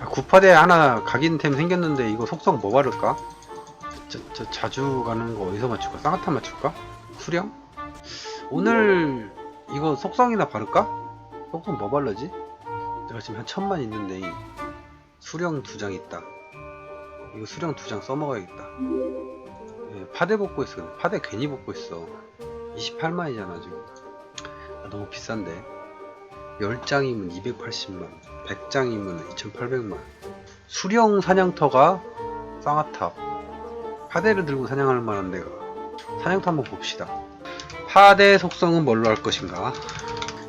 아, 구파대 하나 각인템 생겼는데 이거 속성 뭐 바를까? 저, 저 자주 가는 거 어디서 맞출까? 쌍화탄 맞출까? 수령? 오늘 이거 속성이나 바를까? 속성 뭐 바르지? 내가 지금 한 천만 있는데 수령 두 장 있다. 이거 수령 두 장 써먹어야겠다. 예, 파대 복고 있어. 파대 괜히 복고 있어. 28만이잖아 지금. 아, 너무 비싼데. 10장이면 280만, 100장이면 2800만. 수령 사냥터가 쌍화탑. 파대를 들고 사냥할 만한 데가. 사냥터 한번 봅시다. 파대 속성은 뭘로 할 것인가?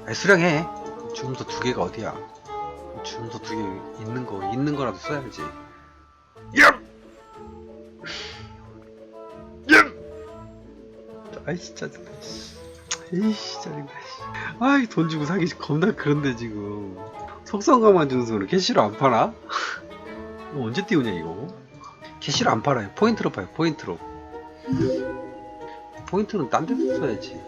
아니, 수령해. 주문서 두 개가 어디야? 주문서 두 개 있는 거, 있는 거라도 써야지. 얍! 얍! 짜증나. 씨. 에이씨, 짜증나. 씨. 아이, 돈 주고 사기 겁나 그런데 지금. 속성가만 주는 소리 캐시로 안? 이거 언제 띄우냐, 이거? 캐시로 안 팔아요. 포인트로 파요, 포인트로. 포인트는 딴 데서 써야지.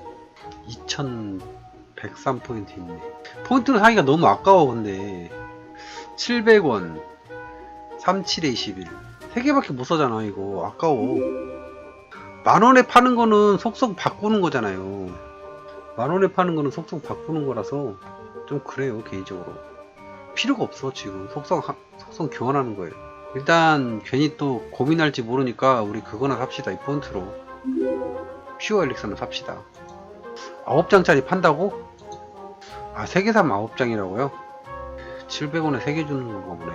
2103 포인트 있네. 포인트는 사기가 너무 아까워, 근데. 700원. 37에 21. 3개밖에 못 사잖아, 이거. 아까워. 만원에 파는 거는 속성 바꾸는 거잖아요. 만원에 파는 거는 속성 바꾸는 거라서 좀 그래요, 개인적으로. 필요가 없어, 지금. 속성, 하- 속성 교환하는 거예요. 일단, 괜히 또 고민할지 모르니까 우리 그거나 삽시다, 이 포인트로. 퓨어 엘릭서는 삽시다. 9장짜리 판다고? 아, 3개 사면 9장이라고요? 700원에 3개 주는 건가 보네.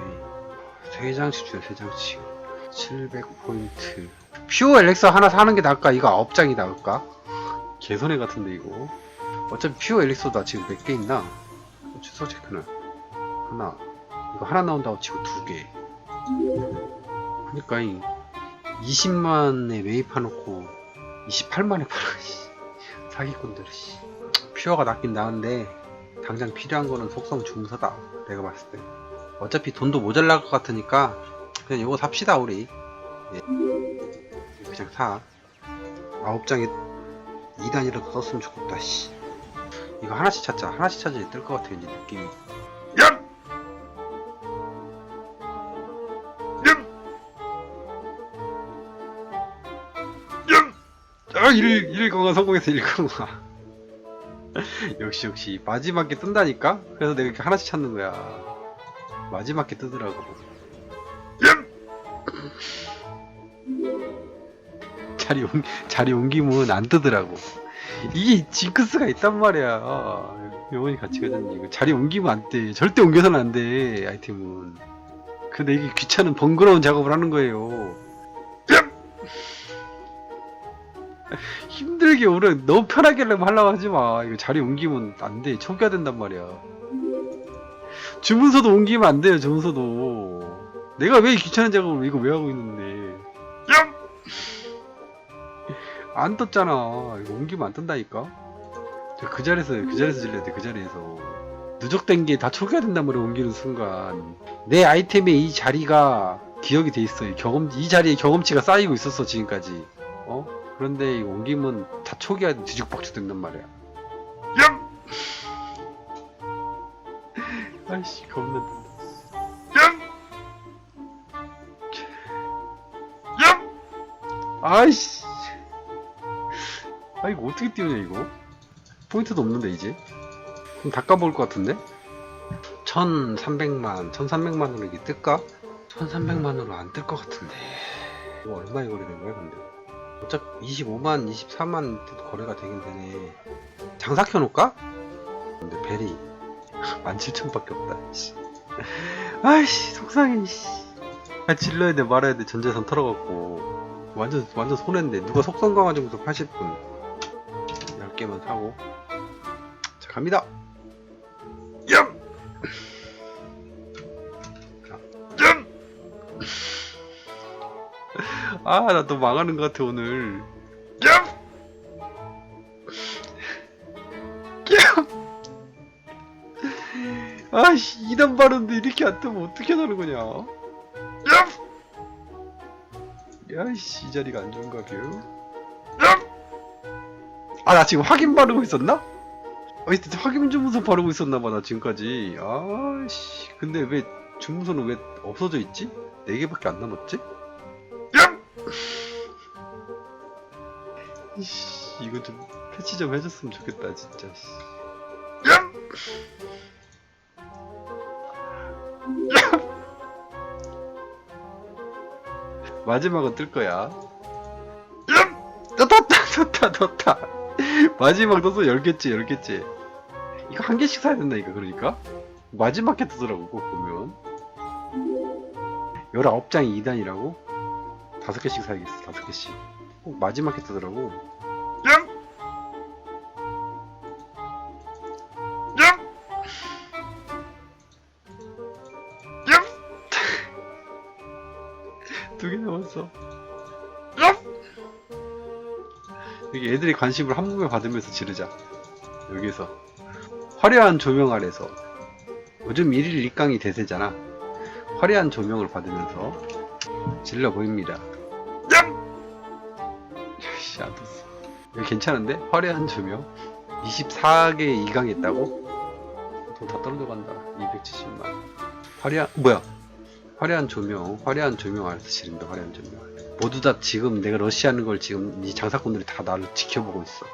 3장씩 주네, 3장씩. 700포인트. 퓨어 엘릭서 하나 사는 게 나을까? 이거 9장이 나을까? 개손해 같은데, 이거. 어차피 퓨어 엘릭서도 지금 몇 개 있나? 주소 체크는. 하나. 이거 하나 나온다고 치고 두 개. 그니까, 이 20만에 매입해놓고 28만에 팔아, 씨. 사기꾼들, 씨. 퓨어가 낫긴 나은데, 당장 필요한 거는 속성 중서다. 내가 봤을 때. 어차피 돈도 모자랄 것 같으니까, 그냥 이거 삽시다, 우리. 예. 그냥 사. 아홉 장에 2단이라도 썼으면 좋겠다, 씨. 이거 하나씩 찾자. 하나씩 찾아야 뜰것 같아, 왠지 느낌이. 아, 1, 1강화 성공했어, 1강화. 역시, 역시. 마지막에 뜬다니까? 그래서 내가 이렇게 하나씩 찾는 거야. 마지막에 뜨더라고. 자리 옮, 자리 옮기면 안 뜨더라고. 이게 징크스가 있단 말이야. 영원히 같이 가자니. 이거 자리 옮기면 안 돼. 절대 옮겨서는 안 돼, 아이템은. 근데 이게 귀찮은 번거로운 작업을 하는 거예요. 힘들게 오래 너무 편하게 하려면 하려고 하지 마. 이거 자리 옮기면 안 돼. 초기화 된단 말이야. 주문서도 옮기면 안 돼요. 주문서도. 내가 왜 귀찮은 작업을 이거 왜 하고 있는데. 안 떴잖아. 이거 옮기면 안 뜬다니까. 저그 자리에서 그 자리에서 질러야 돼. 그 자리에서. 누적된 게 다 초기화 된단 말이야. 옮기는 순간. 내 아이템의 이 자리가 기억이 돼 있어. 이 경험 이 자리에 경험치가 쌓이고 있었어 지금까지. 어? 그런데 이거 옮기면 다 초기화 뒤죽박죽 된단 말이야. 야! 아이씨 겁나. 야! 야! 아이씨. 아 이거 어떻게 띄우냐 이거? 포인트도 없는데 이제? 그럼 다 까먹을 것 같은데? 1300만, 1300만으로 이게 뜰까? 1300만으로 안 뜰 것 같은데 이거 얼마에 거래된 거야 근데? 어차피 25만, 24만 때도 거래가 되긴 되네. 장사 켜놓을까? 근데 벨이 17,000밖에 없다 씨. 아이씨 속상해 씨. 아, 질러야 돼 말아야 돼. 전재산 털어갖고. 완전 완전 손해인데. 누가 속성 강화 정도 80분. 10개만 사고. 자 갑니다 아, 나 또 망하는 것 같아, 오늘. 얌! 얌! 아씨, 2단 바르는데 이렇게 안 뜨면 어떻게 하는 거냐? 얌! 야이씨, 이 자리가 안 좋은가 뷰? 얌! 아, 나 지금 확인 바르고 있었나? 어, 이때 확인 주문서 바르고 있었나봐, 나 지금까지. 아씨, 근데 왜 주문서는 왜 없어져 있지? 4개밖에 안 남았지? 이씨, 이거 좀 패치 좀 해줬으면 좋겠다 진짜 씨. 마지막은 뜰 거야. 떴다 떴다 떴다 마지막 떠서 10개째 10개째. 이거 한 개씩 사야 된다 이거 그러니까? 마지막 게 뜨더라고 꼭 보면. 19장이 2단이라고? 5개씩 사야겠어 5개씩 꼭 마지막 게 뜨더라고. 두개 남았어. 여기 애들이 관심을 한 몸에 받으면서 지르자. 여기서. 화려한 조명 아래서. 요즘 1일 1강이 대세잖아. 화려한 조명을 받으면서. 질러 보입니다 떴어 여기 괜찮은데? 화려한 조명? 24개 2강 했다고? 돈 다 떨어져 간다. 270만. 화려한 뭐야? 화려한 조명 화려한 조명 아래서 지른다 화려한 조명. 모두 다 지금 내가 러시하는 걸 지금 이 장사꾼들이 다 나를 지켜보고 있어.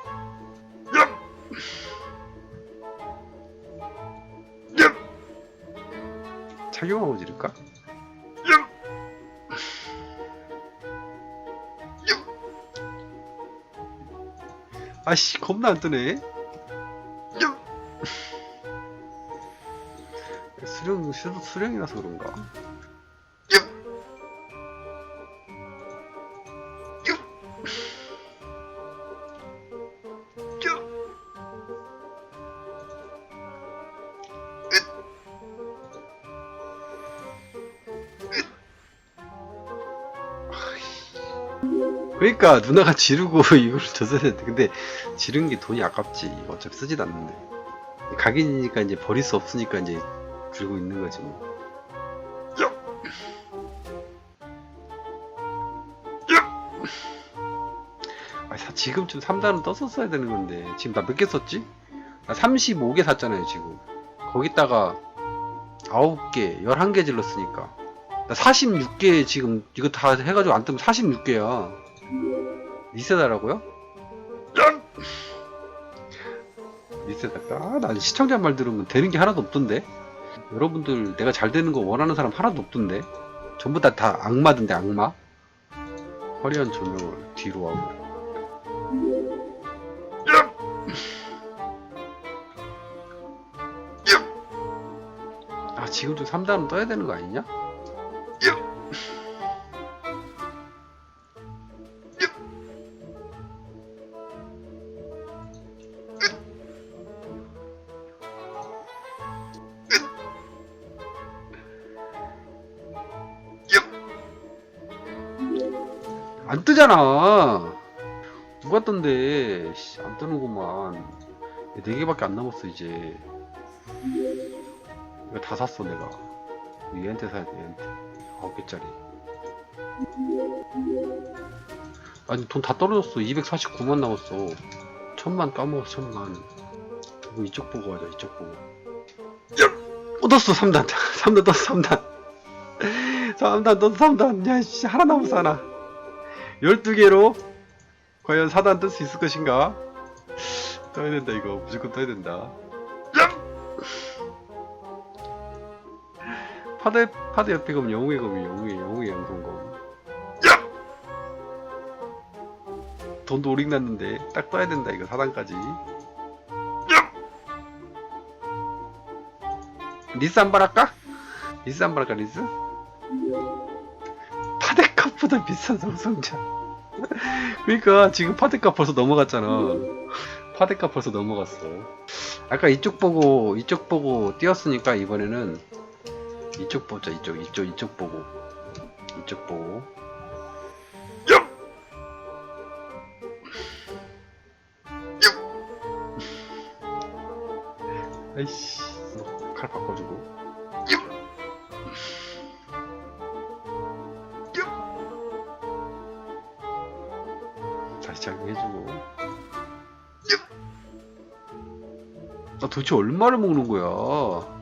착용하고 지를까? 아씨 겁나 안 뜨네. 수령 수, 수령이라서 그런가 그러니까 누나가 지르고 이걸 줬어야 근데 지른 게 돈이 아깝지. 어차피 쓰지도 않는데. 각인이니까 이제 버릴 수 없으니까 이제 들고 있는 거지 뭐. 아, 사- 지금쯤 3단은 떴었어야 되는 건데. 지금 나 몇 개 썼지? 나 35개 샀잖아요 지금. 거기다가 9개 11개 질렀으니까. 나 46개 지금 이거 다 해가지고 안 뜨면 46개야 리셋하라고요? 리셋할까? 아, 난 시청자 말 들으면 되는 게 하나도 없던데. 여러분들 내가 잘 되는 거 원하는 사람 하나도 없던데. 전부 다 다 악마던데 악마. 화려한 조명을 뒤로 하고. 아 지금 좀 3단은 떠야 되는 거 아니냐? 뜨잖아. 누가 뜬데? 씨, 안 뜨는구만. 네 개밖에 안 남았어 이제. 이거 다 샀어 내가. 얘한테 사야 돼 얘한테. 아홉 개짜리. 아니 돈 다 떨어졌어. 249만 남았어. 천만 까먹었어 천만. 이거 이쪽 보고 하자 이쪽 보고. 어 떴어 3단. 3단 떴어 3단. 3단 떴어 3단. 야씨 하나 남았어 하나. 12개로 과연 4단 뜰 수 있을 것인가? 떠야 된다 이거. 무조건 떠야 된다. 파드 파드 옆에 검 영웅의 검이 영웅의 영웅의 양손검. 돈도 오링 났는데 딱 떠야 된다 이거 4단까지. 리스 한 번 할까? 리스 한 번 할까 리스? 파데값보다 비싼 성성자 그러니까 지금 파데값 벌써 넘어갔잖아. 파데값 벌써 넘어갔어. 아까 이쪽 보고 이쪽 보고 뛰었으니까 이번에는 이쪽 보자 이쪽 이쪽 이쪽 보고. 이쪽 보고. 아이씨. 칼 바꿔주고 다시 작용해주고. 아 도대체 얼마를 먹는 거야?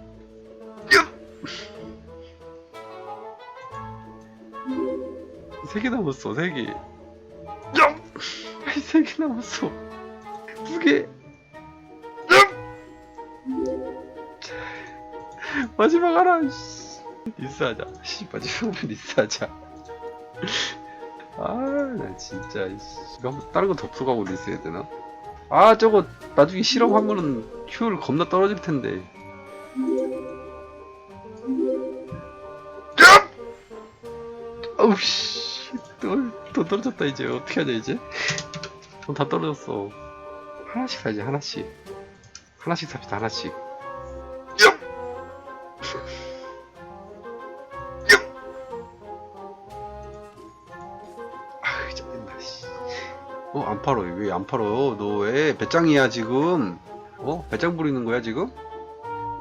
세개 남았어 세개. 세개 남았어. 두개. 마지막 하나 리스하자. 씨 마지막은 인싸하자. 아. 나 진짜 씨. 이거 다른 거 덮어가고 리스해야 되나? 아, 저거 나중에 실험하면은 효율 겁나 떨어질 텐데. 아우 씨. 또, 또 떨어졌다 이제 어떻게 하냐 이제? 돈다 떨어졌어. 하나씩 사지 하나씩. 하나씩 삽시다 하나씩. 어, 안 팔어. 왜 안 팔어? 너 왜 배짱이야, 지금? 어? 배짱 부리는 거야, 지금?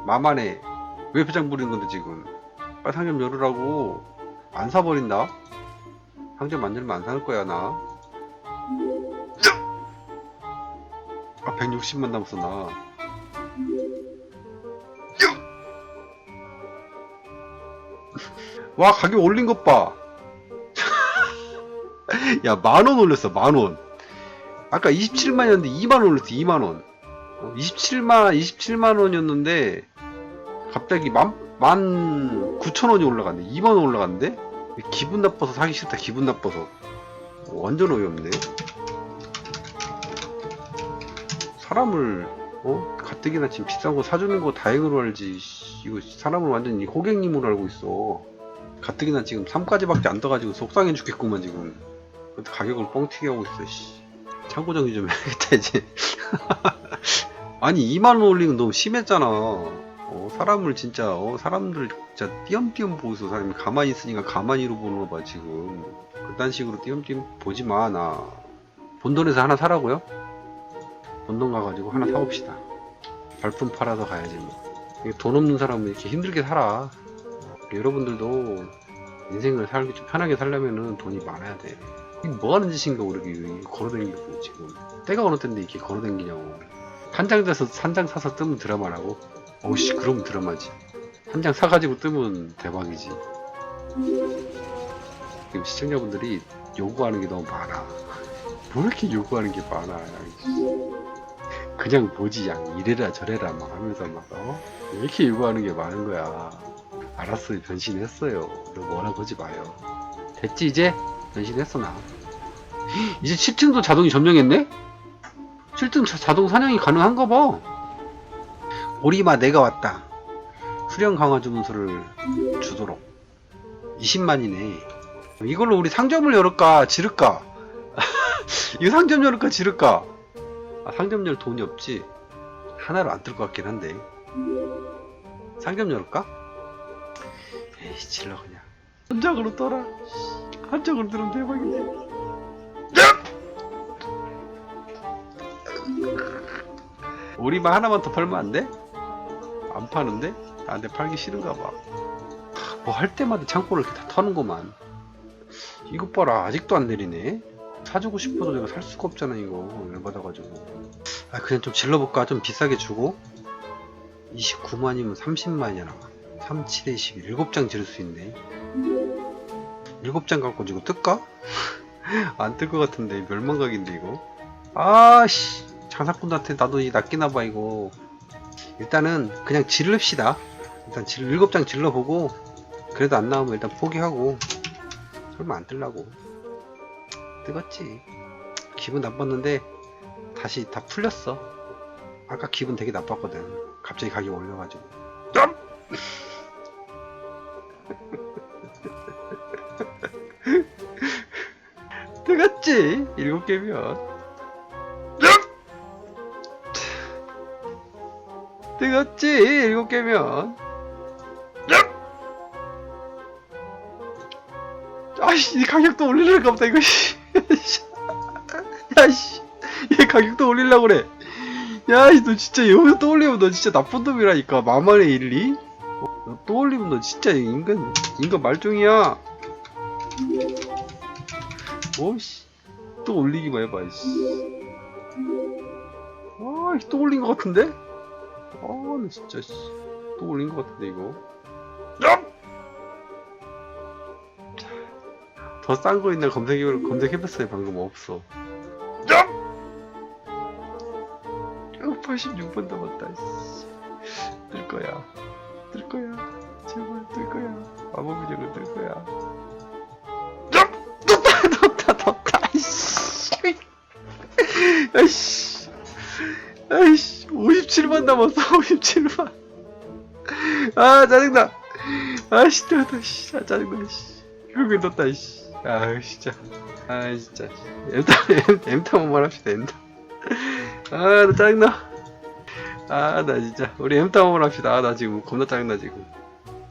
마만해. 왜 배짱 부리는 건데, 지금? 빨리 상점 열으라고. 안 사버린다? 상점 만들면 안 살 거야, 나. 아, 160만 남았어, 나. 와, 가격 올린 것 봐. 야, 만 원 올렸어, 만 원. 아까 27만이었는데 2만 원 올렸어, 2만 원. 어, 27만, 27만 원이었는데, 갑자기 만, 만 9천 원이 올라갔네. 2만 원 올라갔는데? 기분 나빠서 사기 싫다, 기분 나빠서. 어, 완전 어이없네. 사람을, 어? 가뜩이나 지금 비싼 거 사주는 거 다행으로 알지. 씨, 이거 사람을 완전히 호객님으로 알고 있어. 가뜩이나 지금 3까지밖에 안 떠가지고 속상해 죽겠구만, 지금. 가격을 뻥튀기 하고 있어, 씨. 창고 정리 좀 해야겠다, 이제. 아니, 2만원 올리는 거 너무 심했잖아. 어, 사람을 진짜, 어, 사람들 진짜 띄엄띄엄 보고 있어. 사람이 가만히 있으니까 가만히로 보는 거 봐, 지금. 그딴 식으로 띄엄띄엄 보지 마, 나. 본돈에서 하나 사라고요? 본돈 가가지고 하나 사봅시다. 발품 팔아서 가야지, 뭐. 돈 없는 사람은 이렇게 힘들게 살아. 여러분들도 인생을 살기 좀 편하게 살려면은 돈이 많아야 돼. 뭐 하는 짓인가, 그러게. 걸어다니고, 지금. 때가 어느 때인데 이렇게 걸어다니냐고. 한장 사서, 한장 사서 뜨면 드라마라고? 어우씨, 그럼 드라마지. 한 장 사가지고 뜨면 대박이지. 지금 시청자분들이 요구하는 게 너무 많아. 뭐 이렇게 요구하는 게 많아. 그냥 뭐지, 양. 이래라 저래라 막 하면서 막, 어? 왜 이렇게 요구하는 게 많은 거야. 알았어요, 변신했어요. 너 뭐라 그러지 마요. 됐지, 이제? 변신했어, 나. 이제 7층도 자동이 점령했네? 7등 자- 자동 사냥이 가능한가 봐. 오리마 내가 왔다. 수령 강화 주문서를 주도록. 20만이네. 이걸로 우리 상점을 열을까, 지를까? 이거 상점 열을까, 지를까? 아, 상점 열 돈이 없지. 하나로 안 뜰 것 같긴 한데. 상점 열을까? 에이, 질러 그냥. 한 장으로 떠라. 한 장으로 들으면 대박이네. 오리마 하나만 더 팔면 안 돼? 안 파는데? 나한테 팔기 싫은가 봐. 뭐 할 때마다 창고를 이렇게 다 터는구만. 이것 봐라. 아직도 안 내리네. 사주고 싶어도 내가 살 수가 없잖아, 이거. 열받아가지고. 아, 그냥 좀 질러볼까? 좀 비싸게 주고. 29만이면 30만이야, 나. 3, 7에 11. 7장 지를 수 있네. 7장 갖고 이거 뜰까? 안 뜰 것 같은데. 멸망각인데, 이거. 아씨. 장사꾼한테 나도 이 낚이나 봐 이거 일단은 그냥 질릅시다 일단 질, 일곱 장 질러보고 그래도 안 나오면 일단 포기하고 설마 안 뜰라고 뜨겁지 기분 나빴는데 다시 다 풀렸어 아까 기분 되게 나빴거든 갑자기 가격 올려가지고 뜨겁지? 일곱 개면. 뜨겁지? 일곱 개면. 아씨 이 가격도 올리려고 보다 이거 씨. 야씨. 얘 가격도 올리려고 그래. 야씨 너 진짜 여기서 또 올리면 너 진짜 나쁜 놈이라니까 마만의 일리 어, 너또 올리면 너 진짜 인간 인간 말종이야 오씨 또 올리기만 해봐 씨. 아 또 올린 것 같은데 아, 나 진짜 씨. 또 올린 것 같은데 이거. 더더싼 거 있나 검색해 검색해봤어요 방금 없어. 86번 남았다. 씨. 뜰 거야. 뜰 거야. 제발 뜰 거야. 마법 인형은 뜰 거야. 아이씨. 아이씨. 아이씨. 57번 남았어. 57번. 아 짜증나. 아씨 떴다. 씨. 아 짜증나. 씨. 결국엔 떴다. 씨. 아 진짜. 아 진짜. 엠타 엠타 한번 합시다. 엠타. 아 나 짜증나. 아 나 진짜 우리 엠타 한번 합시다. 아, 나 지금 겁나 짜증나 지금.